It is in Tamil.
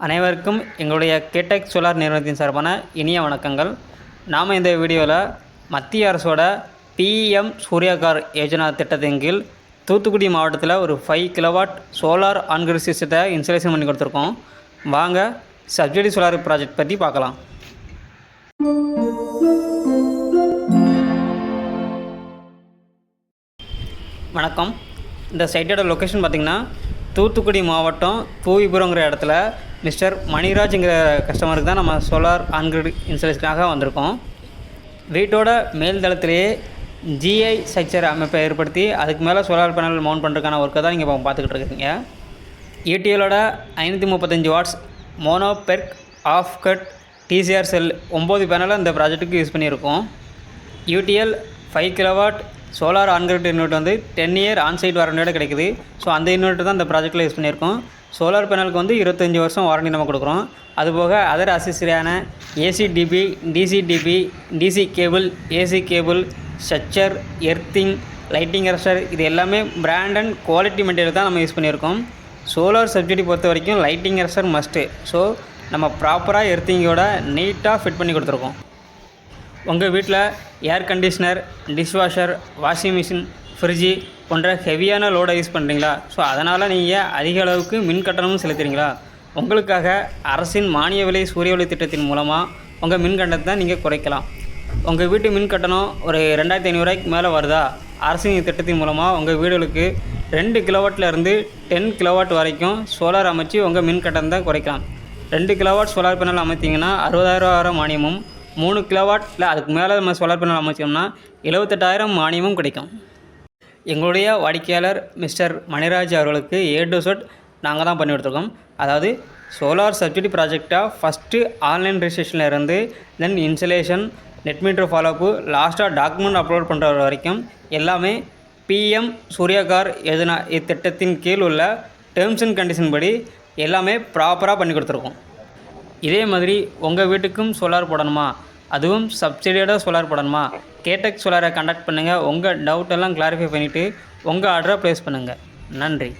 அனைவருக்கும் எங்களுடைய கேடெக் சோலார் நிறுவனத்தின் சார்பான இனிய வணக்கங்கள். நாம் இந்த வீடியோவில் மத்திய அரசோட பிஎம் சூர்யாகார் யோஜனா திட்டத்தின் கீழ் தூத்துக்குடி மாவட்டத்தில் ஒரு five kilowatt solar on grid சிஸ்டத்தை இன்ஸ்டலேஷன் பண்ணி கொடுத்துருக்கோம். வாங்க சப்சிடி சோலார் ப்ராஜெக்ட் பற்றி பார்க்கலாம். வணக்கம். இந்த சைட்டோட லொக்கேஷன் பார்த்திங்கன்னா தூத்துக்குடி மாவட்டம் தூவிபுரங்கிற இடத்துல மிஸ்டர் மணிராஜ்ங்கிற கஸ்டமருக்கு தான் நம்ம சோலார் ஆன்கிரிட் இன்சூரன்ஸ்க்காக வந்திருக்கோம். வீட்டோட மேல் தளத்திலேயே ஜிஐ ஸ்ட்ரக்சர் அமைப்பை ஏற்படுத்தி அதுக்கு மேலே சோலார் பேனல் மவுண்ட் பண்ணுறதுக்கான ஒர்க்கை தான் நீங்கள் பார்த்துக்கிட்டு இருக்கீங்க. ஏடிஎலோட ஐநூற்றி முப்பத்தஞ்சு watts mono PERC half cut DCR cell ஒம்பது பேனலை இந்த ப்ராஜெக்ட்டுக்கு யூஸ் பண்ணியிருக்கோம். UTL five kilowatt solar on grid invert வந்து டென் இயர் ஆன்சைட் வாரண்டியோட கிடைக்குது. ஸோ அந்த யூனிட் தான் இந்த ப்ராஜெக்ட்டில் யூஸ் பண்ணியிருக்கோம். சோலார் பேனலுக்கு வந்து இருபத்தஞ்சி வருஷம் வாரண்டி நம்ம கொடுக்குறோம். அதுபோக other அசிஸ்டரியான AC DB DC DB DC cable AC cable structure earthing lighting arrester இது எல்லாமே பிராண்ட் அண்ட் குவாலிட்டி மெட்டீரியல் தான் நம்ம யூஸ் பண்ணியிருக்கோம். சோலார் சப்சிடி பொறுத்த வரைக்கும் லைட்டிங் அரஸ்டர் மஸ்ட்டு ஸோ நம்ம ப்ராப்பராக எர்த்திங்கோட நீட்டாக ஃபிட் பண்ணி கொடுத்துருக்கோம். உங்கள் வீட்டில் air conditioner dishwasher washing machine fridge போன்ற ஹெவியான லோடை யூஸ் பண்ணுறீங்களா ஸோ அதனால் நீங்கள் அதிக அளவுக்கு மின் கட்டணமும் செலுத்துறீங்களா? உங்களுக்காக அரசின் மானிய விலை சூரிய ஒளி திட்டத்தின் மூலமாக உங்கள் மின் கட்டணத்தை நீங்கள் குறைக்கலாம். உங்கள் வீட்டு மின் கட்டணம் ஒரு ரெண்டாயிரத்தி ஐநூறுரூவாய்க்கு மேலே வருதா? அரசின் திட்டத்தின் மூலமாக உங்கள் வீடுகளுக்கு ரெண்டு கிலோவாட்டில் இருந்து டென் கிலோவாட் வரைக்கும் சோலார் அமைச்சு உங்கள் மின் கட்டணத்தை குறைக்கலாம். ரெண்டு கிலோவாட் சோலார் பேனல் அமைத்தீங்கன்னா அறுபதாயிரம் ரூபா மானியமும் மூணு கிலோவாட் இல்லை அதுக்கு மேலே நம்ம சோலார் பேனல் அமைச்சோம்னா எழுபத்தெட்டாயிரம் மானியமும் கிடைக்கும். எங்களுடைய வாடிக்கையாளர் மிஸ்டர் மணிராஜ் அவர்களுக்கு ஏ டு செட் நாங்கள் தான் பண்ணி கொடுத்துருக்கோம். அதாவது சோலார் சப்சிடி ப்ராஜெக்டாக ஃபஸ்ட்டு ஆன்லைன் ரெஜிஸ்ட்ரேஷனில் இருந்து then insulation net meter follow up லாஸ்ட்டாக டாக்குமெண்ட் அப்லோட் பண்ணுற வரைக்கும் எல்லாமே பிஎம் சூர்யாகார் எதுனா இத்திட்டத்தின் கீழ் உள்ள டேர்ம்ஸ் அண்ட் கண்டிஷன் படி எல்லாமே ப்ராப்பராக பண்ணி கொடுத்துருக்கோம். இதே மாதிரி உங்கள் வீட்டுக்கும் சோலார் போடணுமா? அதுவும் சப்சிடியோட சோலார் போடணுமா? கேடெக் சோலாரை கண்டக்ட் பண்ணுங்கள் உங்கள் டவுட்டெல்லாம் கிளாரிஃபை பண்ணிவிட்டு உங்கள் ஆர்டரை ப்ளேஸ் பண்ணுங்கள் நன்றி.